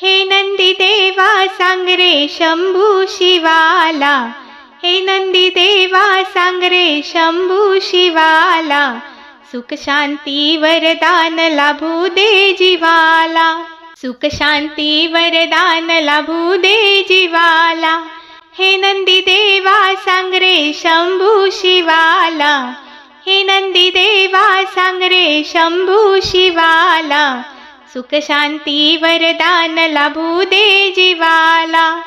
हे नंदी देवा सांग रे शंभू शिवाला. हे नंदी देवा सांग रे शंभू शिवाला. सुख शांती वरदान लाभू दे जीवाला. सुख शांती वरदान लाभू दे जीवाला. हे नंदी देवा सांग रे शंभू शिवाला. हे नंदी देवा सांग रे शंभू शिवाला. सुख शांती वरदान लाभू दे जीवाला.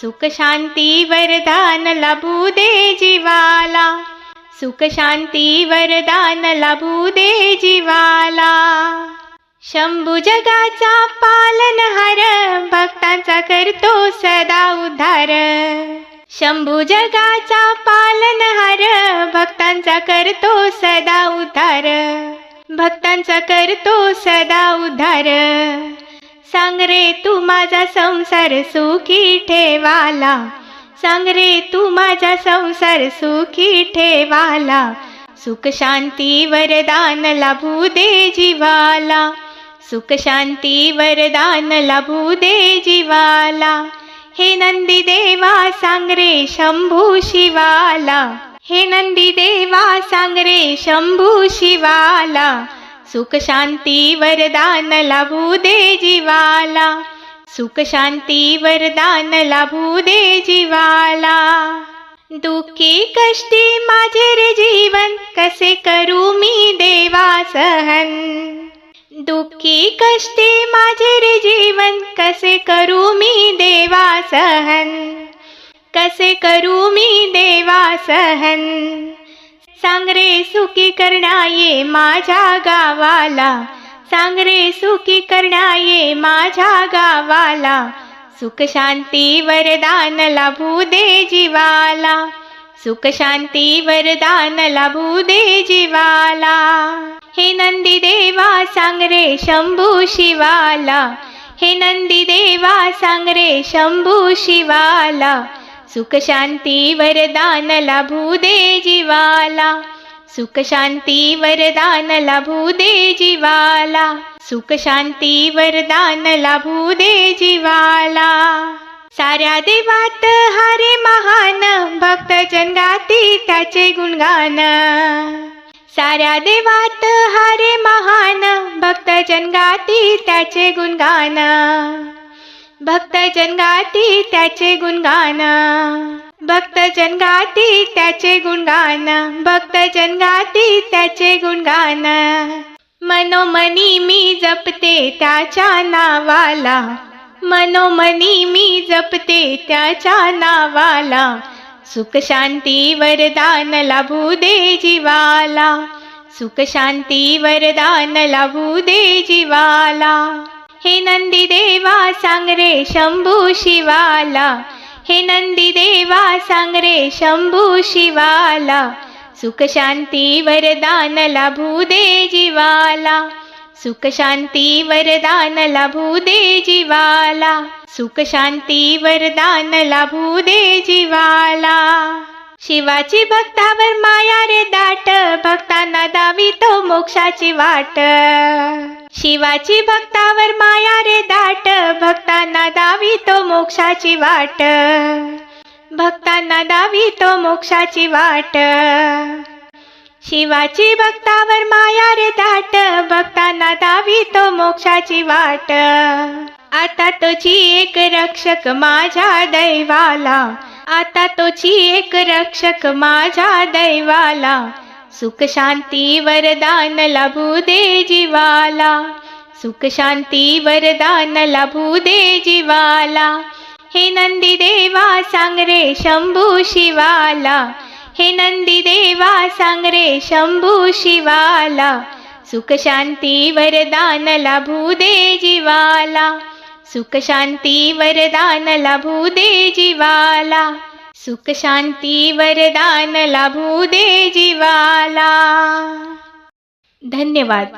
सुख शांती वरदान लाभू दे जीवाला. सुख शांती वरदान लाभू दे जीवाला. शंभू जगाचा पालनहार भक्तांचा करतो सदा उद्धार. शंभू जगाचा पालनहार भक्तांचा करतो सदा उद्धार. भक्तांचा करतो सदा उधार सांग रे तू माझा संसार सुखी ठेवाला. सांग रे तू माझा संसार सुखी ठेवाला. सुख शांती वरदान लाभू दे जीवाला. सुख शांती वरदान लाभू दे जीवाला. हे नंदी देवा सांग रे शंभू शिवाला. हे नंदी देवा सांग रे शंभू शिवाला. सुख शांती वरदान लाभू दे जीवाला. सुख शांती वरदान लाभू दे जीवाला. दुःखी कष्टी माझे रे जीवन कसे करू मी देवा सहन? दुःखी कष्टी माझे रे जीवन कसे करू मी देवा सहन? कसे करू मी देवा सहन? सांग रे सुखी करणाये माझ्या गावाला. सांग रे सुखी करणाये माझ्या गावाला. सुख शांती वरदान लाभू दे जीवाला. सुख शांती वरदान लाभू दे जीवाला. हे नंदी देवा सांग रे शंभू शिवाला. हे नंदी देवा सांग रे शंभू शिवाला. सुख शांती वरदान लाभू दे जीवाला सुख शांती वरदान लाभू दे जीवाला सुख शांती वरदान लाभू दे जीवाला साऱ्या देवात हरे महान भक्त जनगाती त्याचे गुणगान. साऱ्या देवात हरे महान भक्त जनगाती त्याचे गुणगान. भक्त जनगाती त्याचे गुणगान. भक्त जनगाती त्याचे गुणगान. भक्त जनगाती त्याचे गुणगान. मनोमनी मी जपते त्याच्या नावाला. मनोमनी मी जपते त्याच्या नावाला. सुख शांती वरदान लाभू दे जीवाला. सुख शांती वरदान लाभू दे जीवाला. हे नंदी देवा सांग रे शंभू शिवाला. हे नंदी देवा सांग रे शंभू शिवाला. सुख शांती वरदान लाभू दे जीवाला. सुख शांती वरदान लाभू दे जीवाला. सुख शांती वरदान लाभू दे जीवाला. शिवाची भक्तावर माया रे दाट भक्तांना दावी तो मोक्षाची वाट. शिवाची भक्तावर माया रे दाट भक्तांना दावी तो मोक्षाची वाट. भक्तांना दावी तो मोक्षाची वाट. शिवाची भक्तावर माया रे दाट भक्तांना दावी तो मोक्षाची वाट. आता तुझी एक रक्षक माझ्या दैवाला आता तोची एक रक्षक माझ्या दैवाला. सुख शांती वरदान लाभू दे जीवाला. सुख शांती वरदान लाभू दे जीवाला. हे नंदी देवा सांग रे शंभू शिवाला. हे नंदी देवा सांग रे शंभू शिवाला. सुख शांती वरदान लाभू दे जीवाला. सुख शांती वरदान लाभू दे जीवाला सुख शांती वरदान लाभू दे जीवाला धन्यवाद।